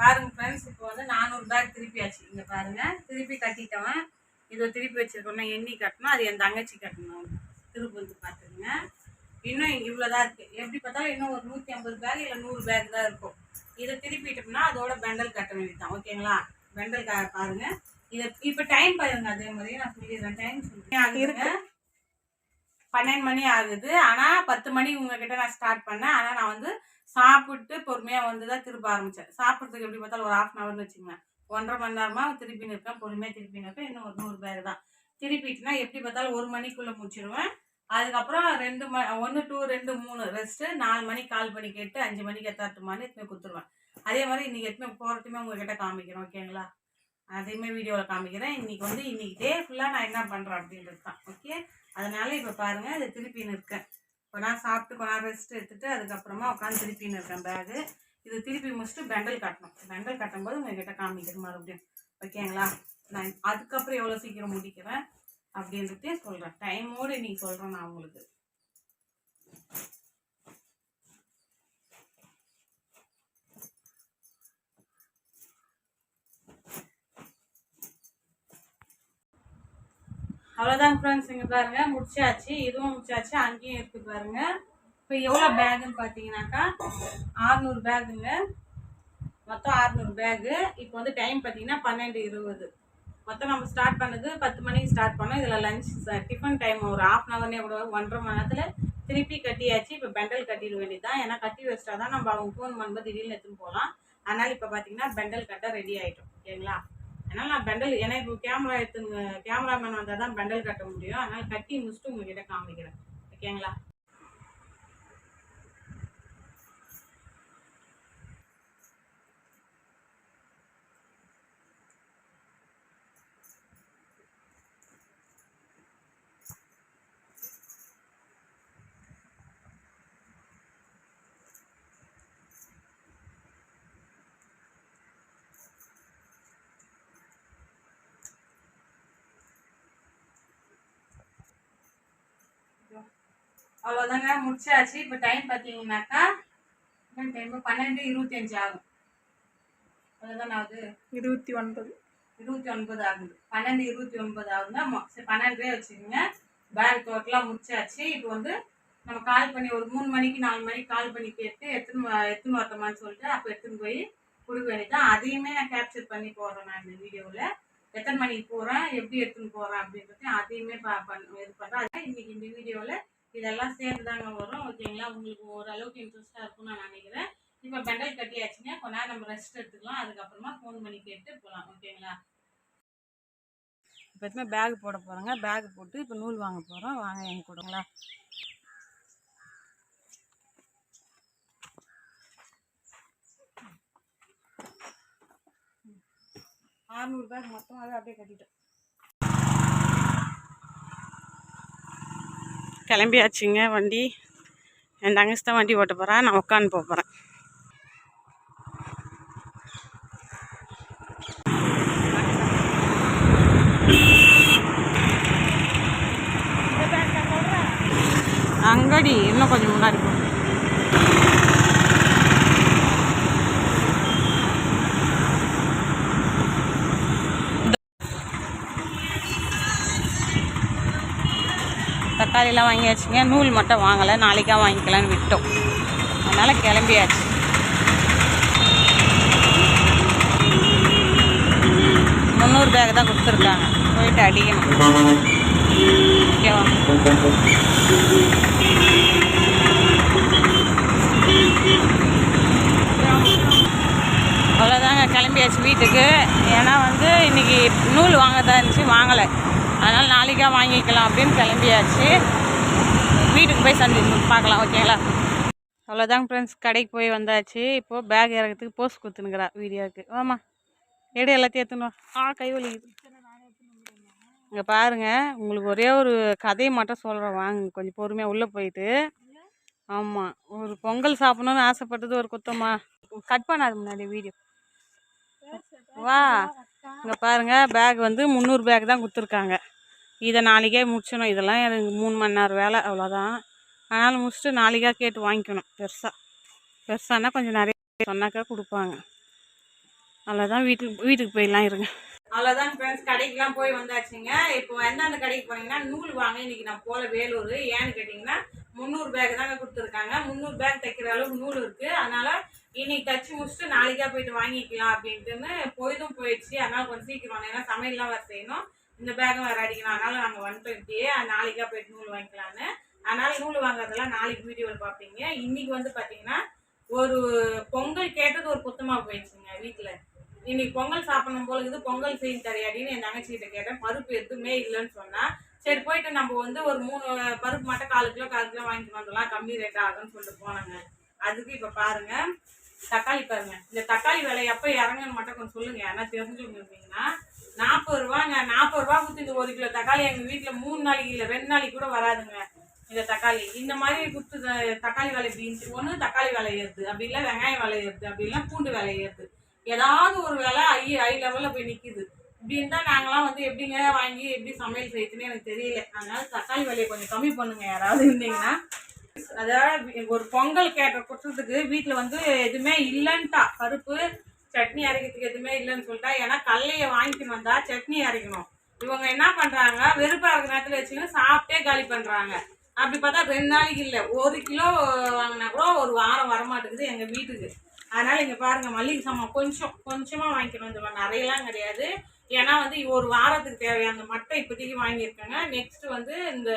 பாருங்க ஃப்ரெண்ட்ஸ் இப்போ வந்து நானூறு பேக் திருப்பியாச்சு. இங்கே பாருங்க திருப்பி கட்டிட்டவன் இதை திருப்பி வச்சிருக்கோம்னா எண்ணி கட்டணும் அது என் தங்கச்சி கட்டணும். திருப்பி வந்து பார்த்துருங்க இன்னும் இவ்வளோதான் இருக்குது எப்படி பார்த்தாலும் இன்னும் ஒரு நூற்றி ஐம்பது பேக் இல்லை நூறு பேக் தான் இருக்கும். இதை திருப்பிட்டோம்னா அதோட பெண்டல் கட்ட வேண்டியதான் ஓகேங்களா பெண்டல் கா பாருங்க. இதை இப்போ டைம் பாருங்க அதே மாதிரி நான் சொல்லிடுறேன். டைம் சொல்லிடுறேன் பன்னெண்டு மணி ஆகுது. ஆனால் பத்து மணி உங்ககிட்ட நான் ஸ்டார்ட் பண்ணேன். ஆனால் நான் வந்து சாப்பிட்டு பொறுமையாக வந்து தான் திருப்ப ஆரம்பித்தேன் சாப்பிட்றதுக்கு எப்படி பார்த்தாலும் ஒரு ஹாஃப் அன் ஹவர்னு வச்சுக்கோங்க ஒன்றரை மணி நேரமாக திருப்பி நிற்பேன் பொறுமையாக திருப்பி நிற்பேன் இன்னும் ஒரு நூறு பேர் தான். திருப்பிட்டுனா எப்படி பார்த்தாலும் ஒரு மணிக்குள்ளே முடிச்சிடுவேன் அதுக்கப்புறம் ரெண்டு ம ஒன்று டூ ரெண்டு மூணு ரெஸ்ட்டு நாலு மணிக்கு கால் பண்ணி கேட்டு அஞ்சு மணிக்கு எத்தாட்டுமான்னு எத்தனை கொடுத்துருவேன். அதே மாதிரி இன்றைக்கி எத்தனை போகிறதுமே உங்ககிட்ட காமிக்கிறேன். ஓகேங்களா அதையுமே வீடியோவில் காமிக்கிறேன். இன்றைக்கி வந்து இன்றைக்கி டே ஃபுல்லாக நான் என்ன பண்ணுறேன் அப்படின்றது தான் ஓகே அதனால் இப்போ பாருங்கள் இதை திருப்பின்னு இருக்கேன் இப்போ நான் சாப்பிட்டு கொஞ்ச நேரம் ரெஸ்ட் எடுத்துகிட்டு அதுக்கப்புறமா உட்காந்து திருப்பின்னு இருக்கேன் பேகு இது திருப்பி முடிச்சுட்டு பெண்டல் கட்டணும். பெண்டல் கட்டும்போது உங்ககிட்ட காமிக்கிறேன் மறுபடியும். ஓகேங்களா நான் அதுக்கப்புறம் எவ்வளோ சீக்கிரம் முடிக்கிறேன் அப்படின்றதே சொல்கிறேன் டைமோடு இன்னைக்கு சொல்கிறேன் நான் உங்களுக்கு. அவ்வளோதான் ஃப்ரெண்ட்ஸ் இங்கே பாருங்கள் முடிச்சாச்சு. இதுவும் முடிச்சாச்சு. அங்கேயும் இருக்குது பாருங்கள் இப்போ எவ்வளோ பேகுன்னு பார்த்தீங்கன்னாக்கா ஆறுநூறு பேகுங்க. மொத்தம் ஆறுநூறு பேகு. இப்போ வந்து டைம் பார்த்தீங்கன்னா பன்னெண்டு இருபது. மொத்தம் நம்ம ஸ்டார்ட் பண்ணது பத்து மணிக்கு ஸ்டார்ட் பண்ணோம். இதில் லஞ்ச் டிஃபன் டைம் ஒரு ஹாஃப் அன் ஹவர்னே கூட ஒன்றரை மணி நேரத்தில் திருப்பி கட்டியாச்சு. இப்போ பெண்டல் கட்டிட வேண்டியதுதான். ஏன்னா கட்டி வச்சிட்டா தான் நம்ம அவங்க ஃபோன் பண்ணும்போது திடீர்னு எடுத்துன்னு போகலாம். அதனால் இப்போ பார்த்தீங்கன்னா பெண்டல் கட்ட ரெடி ஆகிட்டோம் ஓகேங்களா அதனால் நான் பெண்டல் ஏன்னா இப்போ கேமரா எடுத்து கேமராமேன் வந்தால் தான் பெண்டல் கட்ட முடியும். அதனால் கட்டி முடிச்சுட்டு உங்ககிட்ட காமிக்கிறேன். ஓகேங்களா அவ்வளோதாங்க முடிச்சாச்சு. இப்போ டைம் பார்த்தீங்கன்னாக்கா டைம் பன்னெண்டு இருபத்தஞ்சு ஆகும். அவ்வளோதானே ஆகுது? இருபத்தி ஒன்பது. இருபத்தி ஒன்பது ஆகுது. பன்னெண்டு இருபத்தி ஒன்பது ஆகுதுன்னா சரி பன்னெண்டே வச்சுக்கோங்க. பேங்க் ஒர்க்லாம் முடிச்சாச்சு. இப்போ வந்து நம்ம கால் பண்ணி ஒரு மூணு மணிக்கு நாலு மணிக்கு கால் பண்ணி கேட்டு எடுத்துன்னு எடுத்துன்னு வரட்டுமான்னு சொல்லிட்டு அப்போ எடுத்துன்னு போய் கொடுக்க வேண்டியதான் அதையுமே நான் கேப்சர் பண்ணி போடுறேன் நான் இந்த வீடியோவில். எத்தனை மணிக்கு போகிறேன் எப்படி எடுத்துன்னு போகிறேன் அப்படின்றதையும் அதையுமே ப பண் இது பண்ணுறேன் அதான் இன்னைக்கு இந்த வீடியோவில் இதெல்லாம் சேர்ந்து தாங்க வரும் ஓகேங்களா உங்களுக்கு ஓரளவுக்கு இன்ட்ரெஸ்ட்டாக இருக்கும்னு நான் நினைக்கிறேன். இப்போ பெண்டல் கட்டியாச்சுங்க. கொஞ்ச நேரம் நம்ம ரெஸ்ட் எடுத்துக்கலாம். அதுக்கப்புறமா ஃபோன் பண்ணி கேட்டு போகலாம் ஓகேங்களா இப்போ பேக் போட போகிறோங்க பேக் போட்டு இப்போ நூல் வாங்க போகிறோம் வாங்க எங்க கூடங்களா? ஆறுநூறு பேக் மொத்தம் அதை அப்படியே கட்டிட்டோம். கிளம்பியாச்சுங்க வண்டி. என் தங்கச்சி தான் வண்டி ஓட்ட போகிறேன் நான் உட்காந்து போகிறேன் அங்கடி இன்னும் கொஞ்சம் முன்னாடி போகணும் தக்காளிலாம் வாங்கியாச்சுங்க. நூல் மட்டும் வாங்கலை. நாளைக்கா வாங்கிக்கலான்னு விட்டோம். அதனால் கிளம்பியாச்சு. முந்நூறு பேக் தான் கொடுத்துருக்காங்க. போயிட்டு அடிக்கணும். ஓகேவா? அவ்வளோதாங்க கிளம்பியாச்சு வீட்டுக்கு. ஏன்னா வந்து இன்னைக்கு நூல் வாங்கதான் இருந்துச்சு. வாங்கலை. அதனால் நாளைக்கா வாங்கிக்கலாம் அப்படின்னு கிளம்பியாச்சு. வீட்டுக்கு போய் சந்தி பார்க்கலாம் ஓகேங்களா? அவ்வளோதாங்க ஃப்ரெண்ட்ஸ் கடைக்கு போய் வந்தாச்சு. இப்போது பேக் இறக்கிறதுக்கு போஸ்ட் கொடுத்துனுக்குறா வீடியோவுக்கு. ஆமாம் எடு எல்லாத்தையும் எடுத்துன்னு ஆ கை வலிக்குது. இங்கே பாருங்கள் உங்களுக்கு ஒரே ஒரு கதையை மட்டும் சொல்கிறேன் வாங்க கொஞ்சம் பொறுமையாக உள்ளே போயிட்டு. ஆமாம் ஒரு பொங்கல் சாப்பிடணும்னு ஆசைப்பட்டது ஒரு குத்தமா. கட் பண்ணாது முன்னாடி வீடியோ வா. இங்கே பாருங்கள் பேக் வந்து முந்நூறு பேக் தான் கொடுத்துருக்காங்க. இதை நாளைக்கே முடிச்சிடணும். இதெல்லாம் எனக்கு மூணு மணி நேரம் வேலை அவ்வளோதான் அதனால் முடிச்சுட்டு நாளைக்கா கேட்டு வாங்கிக்கணும் பெருசாக பெருசானா கொஞ்சம் நிறைய சொன்னாக்கா கொடுப்பாங்க. அவ்வளோதான் வீட்டுக்கு வீட்டுக்கு போயிடலாம் இருங்க. அவ்வளோதான் ஃப்ரெண்ட்ஸ் கடைக்கெலாம் போய் வந்தாச்சுங்க. இப்போ எந்தெந்த கடைக்கு போனீங்கன்னா நூல் வாங்க இன்னைக்கு நான் போகல வேலூர். ஏன்னு கேட்டிங்கன்னா முந்நூறு பேக் தாங்க கொடுத்துருக்காங்க. முந்நூறு பேக் தைக்கிற அளவுக்கு நூல் இருக்குது அதனால் இன்னைக்கு தச்சு முடிச்சுட்டு நாளைக்கா போயிட்டு வாங்கிக்கலாம் அப்படின்ட்டுன்னு பொழுதும் போயிடுச்சு. அதனால் கொஞ்சம் சீக்கிரம் வாங்க. ஏன்னா சமையல்லாம் வர செய்யணும். இந்த பேக்கும் வேறு அடிக்கணும். அதனால் நாங்கள் ஒன் இப்படியே நாளைக்காக போயிட்டு நூல் வாங்கிக்கலான்னு அதனால நூல் வாங்குறதெல்லாம் நாளைக்கு வீடியோவில் பார்ப்பீங்க. இன்றைக்கி வந்து பார்த்தீங்கன்னா ஒரு பொங்கல் கேட்டது ஒரு குத்தமாக போயிடுச்சுங்க வீட்டில் இன்னைக்கு பொங்கல் சாப்பிடணும் போல இது பொங்கல் செய்ய தரையாடின்னு என் தங்கச்சிகிட்ட கேட்டேன். பருப்பு எதுவுமே இல்லைன்னு சொன்னா சரி போயிட்டு நம்ம வந்து ஒரு மூணு பருப்பு மட்டும் கால் கிலோ கால் கிலோ வாங்கிட்டு வந்துடலாம். கம்மி ரேட் ஆகும்னு சொல்லிட்டு போனாங்க. அதுக்கு இப்போ பாருங்க தக்காளி பாருங்க. இந்த தக்காளி விலை எப்போ இறங்குன்னு மட்டும் கொஞ்சம் சொல்லுங்க. ஏன்னா தெரிஞ்சுக்கணும் இருந்தீங்கன்னா நாற்பது ரூபாங்க. நாற்பது ரூபா கொடுத்து இந்த ஒரு கிலோ தக்காளி எங்கள் வீட்டில் மூணு நாளைக்கு இல்லை ரெண்டு நாளைக்கு கூட வராதுங்க இந்த தக்காளி. இந்த மாதிரி கொடுத்து தக்காளி விலை பீன்ஸ் ஒன்று தக்காளி விலை ஏறுது. அப்படி இல்லை வெங்காயம் விலை ஏறுது. அப்படி இல்லை பூண்டு விலை ஏறுது. ஏதாவது ஒரு விலை ஐ ஐ லெவலில் போய் நிற்கிது இப்படின்னு தான் நாங்களாம் வந்து எப்படிங்க வாங்கி எப்படி சமையல் செய்யுதுன்னு எனக்கு தெரியல. அதனால தக்காளி விலையை கொஞ்சம் கம்மி பண்ணுங்க. யாராவது இருந்தீங்கன்னா. அதாவது ஒரு பொங்கல் கேட்ட குற்றத்துக்கு வீட்டில் வந்து எதுவுமே இல்லைன்ட்டா. பருப்பு சட்னி அரைக்கிறதுக்கு எதுவுமே இல்லைன்னு சொல்லிட்டா ஏன்னா கடலையை வாங்கிட்டு வந்தா சட்னி அரைக்கணும். இவங்க என்ன பண்றாங்க வெறுப்பா இருக்கிற நேரத்தில் வச்சுக்கணும் சாப்பிட்டே காலி பண்றாங்க. அப்படி பார்த்தா ரெண்டு நாளைக்கு இல்லை ஒரு கிலோ வாங்கினா கூட ஒரு வாரம் வரமாட்டேங்குது எங்கள் வீட்டுக்கு. அதனால இங்கே பாருங்க மல்லிகை சாமான் கொஞ்சம் கொஞ்சமாக வாங்கிக்கணும். இந்த நிறையலாம் கிடையாது. ஏன்னா வந்து ஒரு வாரத்துக்கு தேவையான மட்டை இப்போதைக்கு வாங்கியிருக்கேங்க. நெக்ஸ்ட் வந்து இந்த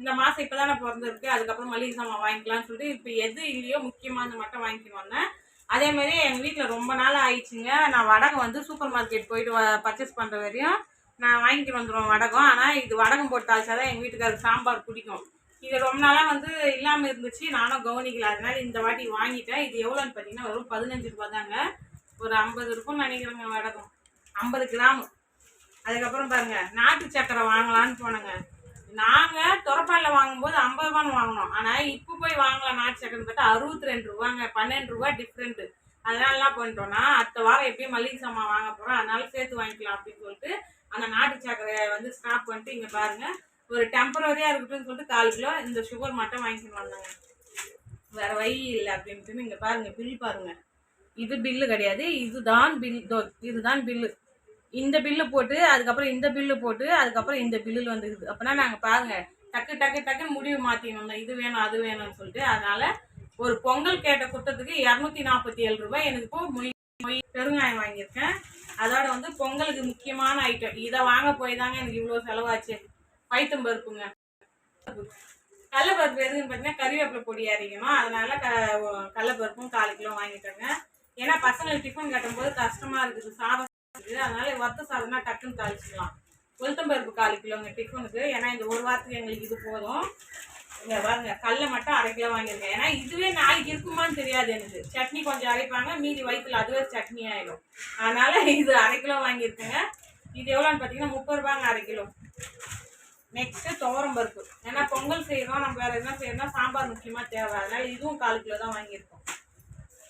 இந்த மாதம் இப்போ தானே பிறந்திருக்கு. அதுக்கப்புறம் மளிகை சாமான் வாங்கிக்கலாம்னு சொல்லிட்டு இப்போ எது இல்லையோ முக்கியமாக அந்த மட்டை வாங்கிக்கணும் அதே மாதிரி எங்கள் வீட்டில் ரொம்ப நாள் ஆயிடுச்சுங்க. நான் வடகம் வந்து சூப்பர் மார்க்கெட் போயிட்டு பர்ச்சேஸ் பண்ணுற வரையும் நான் வாங்கிட்டு வந்துடுவேன் வடகம். ஆனால் இது வடகம் போட்டு தாளிச்சாதான் எங்கள் வீட்டுக்காரர் சாம்பார் பிடிக்கும். இது ரொம்ப நாளாக வந்து இல்லாமல் இருந்துச்சு. நானும் கவனிக்கல. அதனால இந்த வாட்டி வாங்கிட்டேன். இது எவ்வளோன்னு பார்த்தீங்கன்னா வெறும் பதினஞ்சு ரூபா தாங்க. ஒரு ஐம்பது இருக்கும்னு நினைக்கிறேங்க வடகம். ஐம்பது கிராம். அதுக்கப்புறம் பாருங்கள் நாட்டு சக்கரை வாங்கலான்னு போனேங்க. நாங்கள் துறப்பாலில் வாங்கும்போது ஐம்பது ரூபான்னு வாங்கினோம். ஆனால் இப்போ போய் வாங்கலாம் நாட்டு சக்கரை பார்த்தா அறுபத்தி ரெண்டு ரூபாங்க பன்னெண்டு ரூபா டிஃப்ரெண்ட்டு அதனால என்ன பண்ணிட்டோம்னா அடுத்த வாரம் எப்பயும் மளிகை சாமான் வாங்க போகிறோம் அதனால சேர்த்து வாங்கிக்கலாம் அப்படின்னு சொல்லிட்டு அந்த நாட்டு சக்கரையை வந்து ஸ்டாப் பண்ணிட்டு இங்கே பாருங்க. ஒரு டெம்பரரியாக இருக்கட்டும்னு சொல்லிட்டு கால் கிலோ இந்த சுகர் மட்டும் வாங்கிட்டு வந்தாங்க. வேறு வழி இல்லை அப்படின்ட்டு இங்கே பாருங்கள் பில் பாருங்கள் இது பில்லு கிடையாது. இதுதான் பில் இதுதான் பில்லு இந்த பில்லு போட்டு அதுக்கப்புறம் இந்த பில்லு போட்டு அதுக்கப்புறம் இந்த பில்லில் வந்துருக்குது அப்போனா நாங்கள் பாருங்க டக்கு டக்கு டக்குன்னு முடிவு மாற்றினோம் இது வேணும் அது வேணும்னு சொல்லிட்டு அதனால ஒரு பொங்கல் கேட்ட குட்டத்துக்கு இரநூத்தி நாற்பத்தி ஏழு ரூபாய் எனக்கு இப்போ மொய் மொய் பெருங்காயம் வாங்கியிருக்கேன். அதோட வந்து பொங்கலுக்கு முக்கியமான ஐட்டம் இதை வாங்க போய் தாங்க எனக்கு இவ்வளோ செலவாச்சு. பைத்தம் பருப்புங்க. கடலப்பருப்பு எதுன்னு பார்த்தீங்கன்னா கறிவேப்பிலை பொடி அரைக்கணும். அதனால க கடலப்பருப்பும் கால் கிலோ வாங்கிட்டேங்க. ஏன்னா பசங்களுக்கு டிஃபன் கட்டும்போது கஷ்டமாக இருக்குது. சாதம் அதனால வத்த சாதம்னா டக்குன்னு தாளிச்சிக்கலாம். உளுத்தம்பருப்பு கால் கிலோங்க டிஃபனுக்கு. ஏன்னா இந்த ஒரு வாரத்துக்கு எங்களுக்கு இது போதும். இங்கே பாருங்க கடல மட்டும் அரை கிலோ வாங்கியிருக்கேன். ஏன்னா இதுவே நாளைக்கு இருக்குமான்னு தெரியாது எனக்கு. சட்னி கொஞ்சம் அரைப்பாங்க மீதி வயிற்றுல அதுவே சட்னி ஆயிடும். அதனால் இது அரை கிலோ வாங்கியிருக்கேங்க. இது எவ்வளோன்னு பார்த்தீங்கன்னா முப்பது ரூபாங்க அரை கிலோ. நெக்ஸ்ட்டு துவரம் பருப்பு. ஏன்னா பொங்கல் செய்கிறோம் நம்ம வேறு எதுனா செய்யணும்னா சாம்பார் முக்கியமாக தேவை. அதனால் இதுவும் கால் கிலோ தான் வாங்கியிருக்கோம்.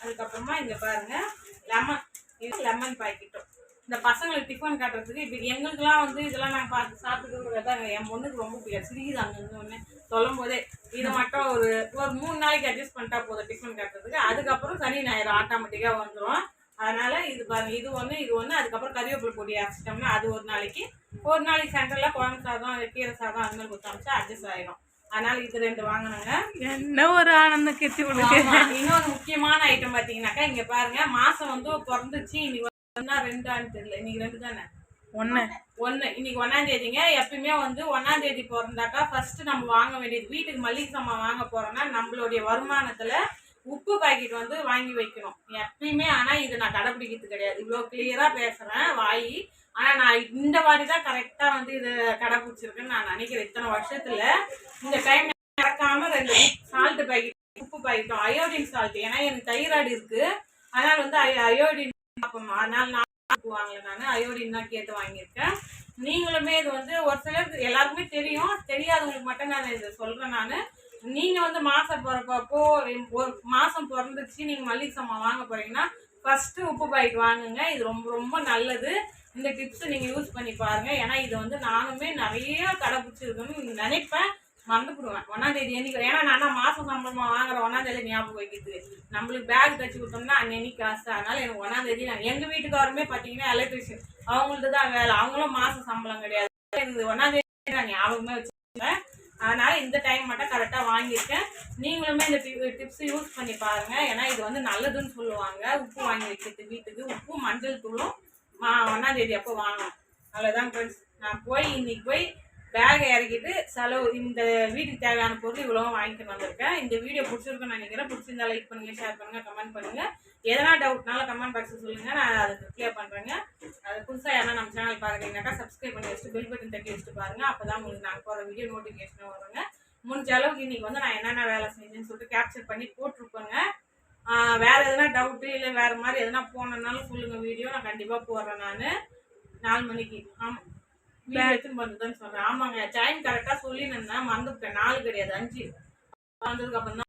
அதுக்கப்புறமா இங்கே பாருங்கள் லெமன். இது லெமன் பாக்கெட்டும். இந்த பசங்களுக்கு டிஃபன் கட்டுறதுக்கு இப்போ எங்களுக்குலாம் வந்து இதெல்லாம் நாங்கள் பார்த்து சாப்பிட்டுக்கிறது தான் என் பொண்ணுக்கு ரொம்ப பிடிக்கும். சிரிக்குது அங்கங்க ஒன்று சொல்லும் போதே இதை மட்டும் ஒரு ஒரு மூணு நாளைக்கு அட்ஜஸ்ட் பண்ணிட்டா போதும் டிஃபன் கட்டுறதுக்கு. அதுக்கப்புறம் சனி ஞாயிறு ஆட்டோமேட்டிக்காக வந்துடும் அதனால இது பாருங்க இது ஒன்று இது ஒன்று அதுக்கப்புறம் கறிவேப்பிலை பொடி அரைச்சிட்டோம்னா அது ஒரு நாளைக்கு. ஒரு நாளைக்கு சென்டரில் குழம்பு சாதம் கீரை சாதம் அந்த மாதிரி கொடுத்தாமிச்சா அட்ஜஸ்ட் ஆயிடும் அதனால இது ரெண்டு வாங்கினோங்க. என்ன ஒரு ஆனந்தம் கெத்தி. இன்னொரு முக்கியமான ஐட்டம் பாத்தீங்கன்னாக்கா இங்க பாருங்க மாசம் வந்து பிறந்துச்சு இன்னைக்கு ஒன்னா ரெண்டான்னு தெரியல. இன்னைக்கு ரெண்டு தானே? ஒண்ணு. ஒண்ணு. இன்னைக்கு ஒன்னாம் தேதிங்க. எப்பயுமே வந்து ஒன்னாம் தேதி பிறந்தாக்கா ஃபர்ஸ்ட் நம்ம வாங்க வேண்டியது வீட்டுக்கு மளிகை சாமான் வாங்க போறோம்னா நம்மளுடைய வருமானத்துல உப்பு பாக்கெட் வந்து வாங்கி வைக்கணும். எப்பயுமே ஆனா இது நான் கடைப்பிடிக்கிறது கிடையாது. இவ்வளவு கிளியரா பேசுறேன் வாய். ஆனா நான் இந்த வாரி தான் கரெக்டா வந்து இது கடைப்பிடிச்சிருக்கேன்னு நான் நினைக்கிறேன். இத்தனை வருஷத்துல இந்த டைம் மறக்காம ரெண்டு சால்ட் பாக்கெட் உப்பு பாக்கெட்டும் அயோடின் சால்ட் ஏன்னா எனக்கு தைராய்டு இருக்கு. அதனால வந்து அய- அயோடின் அதனால நான் வாங்கல நான். அயோடின் தான் கேட்டு வாங்கியிருக்கேன். நீங்களுமே இது வந்து ஒரு சிலருக்கு எல்லாருக்குமே தெரியும். தெரியாதவங்களுக்கு மட்டும் நான் இதை சொல்றேன் நான். நீங்க வந்து மாசம் பிறப்போ ஒரு மாசம் பிறந்துச்சு நீங்க மல்லிகை சாமான் வாங்க போறீங்கன்னா ஃபர்ஸ்ட் உப்பு பாக்கெட் வாங்குங்க. இது ரொம்ப ரொம்ப நல்லது. இந்த டிப்ஸ் நீங்க யூஸ் பண்ணி பாருங்க. ஏன்னா இதை வந்து நானுமே நிறைய கடைபிடிச்சிருக்கணும்னு நினைப்பேன். மறந்துவிடுவேன் ஒன்றாம் தேதி என்னைக்கு ஏன்னா நான் மாதம் சம்பளமாக வாங்குற ஒன்றாம் தேதி ஞாபகம் வைக்கிறது. நம்மளுக்கு பேக் தச்சு கொடுத்தோம்னா அன்னி காசு. அதனால எனக்கு ஒன்றாம் தேதி நான் எங்கள் வீட்டுக்காரருமே பார்த்தீங்கன்னா எலக்ட்ரிஷியன் அவங்கள்ட்ட தான் வேலை. அவங்களும் மாதம் சம்பளம் கிடையாது. எனக்கு ஒன்றாம் தேதி நான் ஞாபகமே வச்சுருக்கேன் அதனால இந்த டைம் மட்டும் கரெக்டாக வாங்கியிருக்கேன். நீங்களுமே இந்த டிப்ஸ் யூஸ் பண்ணி பாருங்க. ஏன்னா இது வந்து நல்லதுன்னு சொல்லுவாங்க. உப்பு வாங்கி வைக்கிறது வீட்டுக்கு. உப்பு மஞ்சள் தூளும் மா ஒன்றாம் தேதி அப்போ வாங்கணும். அவ்வளோதான் ஃப்ரெண்ட்ஸ் நான் போய் இன்னைக்கு போய் பேகை இறக்கிட்டு செலவு இந்த வீட்டுக்கு தேவையான பொருள் இவ்வளோ வாங்கிட்டு வந்திருக்கேன். இந்த வீடியோ பிடிச்சிருக்குன்னு நினைக்கிறேன். பிடிச்சிருந்தா லைக் பண்ணுங்கள் ஷேர் பண்ணுங்க கமெண்ட் பண்ணுங்கள் எதனா டவுட்னால கமெண்ட் பாக்ஸில் சொல்லுங்கள் நான் அதுக்கு கிளியர் பண்ணுறேங்க அது புதுசாக யாரா நம்ம சேனல் பார்க்குறீங்கன்னாக்கா சப்ஸ்கிரைப் பண்ணி வச்சுட்டு பெல் பட்டன் தட்டி வச்சுட்டு பாருங்கள் அப்போ தான் உங்களுக்கு நான் போகிற வீடியோ நோட்டிஃபிகேஷன் வருங்க. முடிஞ்ச அளவுக்கு இன்றைக்கி வந்து நான் என்னென்ன வேலை செஞ்சேன்னு சொல்லிட்டு கேப்சர் பண்ணி போட்டிருப்பேங்க. வேறு எதனா டவுட்டு இல்லை வேறு மாதிரி எதனா போனனாலும் சொல்லுங்கள் வீடியோ நான் கண்டிப்பாக போடுறேன் நான். நாலு மணிக்கு. ஆமாம் எடுத்துன்னு பண்ணுறதுன்னு சொல்கிறேன் ஆமாங்க டைம் கரெக்டாக சொல்லினேன் நான் மறந்துவிட்டேன் நாலு கிடையாது அஞ்சு. வந்ததுக்கு அப்புறம் தான்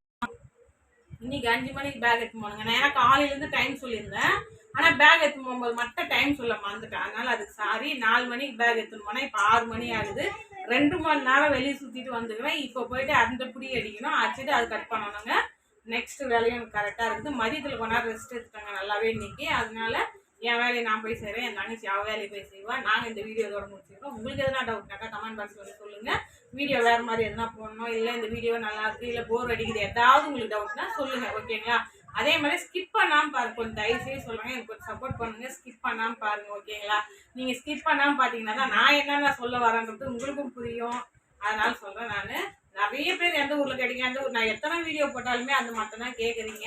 இன்னைக்கு அஞ்சு மணிக்கு பேக் எடுத்து போனுங்க. நான் ஏன்னா காலையிலேருந்து டைம் சொல்லியிருந்தேன். ஆனால் பேக் எடுத்து போகும்போது மட்டும் டைம் சொல்ல மறந்துட்டேன். அதனால அதுக்கு சாரி நாலு மணிக்கு பேக் எடுத்துன்னு போனால் இப்போ ஆறு மணி ஆகுது. ரெண்டு மணி நேரம் வெளியே சுற்றிட்டு வந்துக்கிறேன் இப்போ போயிட்டு அந்த புடி அடிக்கணும். அடிச்சுட்டு அது கட் பண்ணணுங்க. நெக்ஸ்ட் வேலையும் எனக்கு கரெக்டாக இருக்குது. மதியத்தில் கொஞ்ச நேரம் ரெஸ்ட் எடுத்துட்டாங்க. நல்லாவே இன்னைக்கு. அதனால என் வேலையை நான் போய் செய்கிறேன் என் தங்கச்சி அவ வேலையை போய் செய்வாள் நாங்கள் இந்த வீடியோ இதோட முடிச்சிருக்கோம். உங்களுக்கு எதனா டவுட்னாக்கா கமெண்ட் பாக்ஸ் வந்து சொல்லுங்கள் வீடியோ வேறு மாதிரி எதனா போடணும்? இல்லை இந்த வீடியோ நல்லா இருக்குது இல்லை போர் அடிக்குது ஏதாவது உங்களுக்கு டவுட்னா சொல்லுங்கள் ஓகேங்களா அதே மாதிரி ஸ்கிப் பண்ணாமல் பாருங்க. கொஞ்சம் தயவு செய்து சொல்லுங்கள் எனக்கு கொஞ்சம் சப்போர்ட் பண்ணுங்கள் ஸ்கிப் பண்ணாமல் பாருங்கள் ஓகேங்களா நீங்கள் ஸ்கிப் பண்ணாமல் பார்த்தீங்கன்னா தான் நான் என்னென்ன சொல்ல வரேன்றது உங்களுக்கும் புரியும். அதனால் சொல்கிறேன் நான். நிறைய பேர் எந்த ஊரில் கிடைக்கும் எந்த ஊர் நான் எத்தனை வீடியோ போட்டாலுமே அது மட்டும் தான் கேட்குறீங்க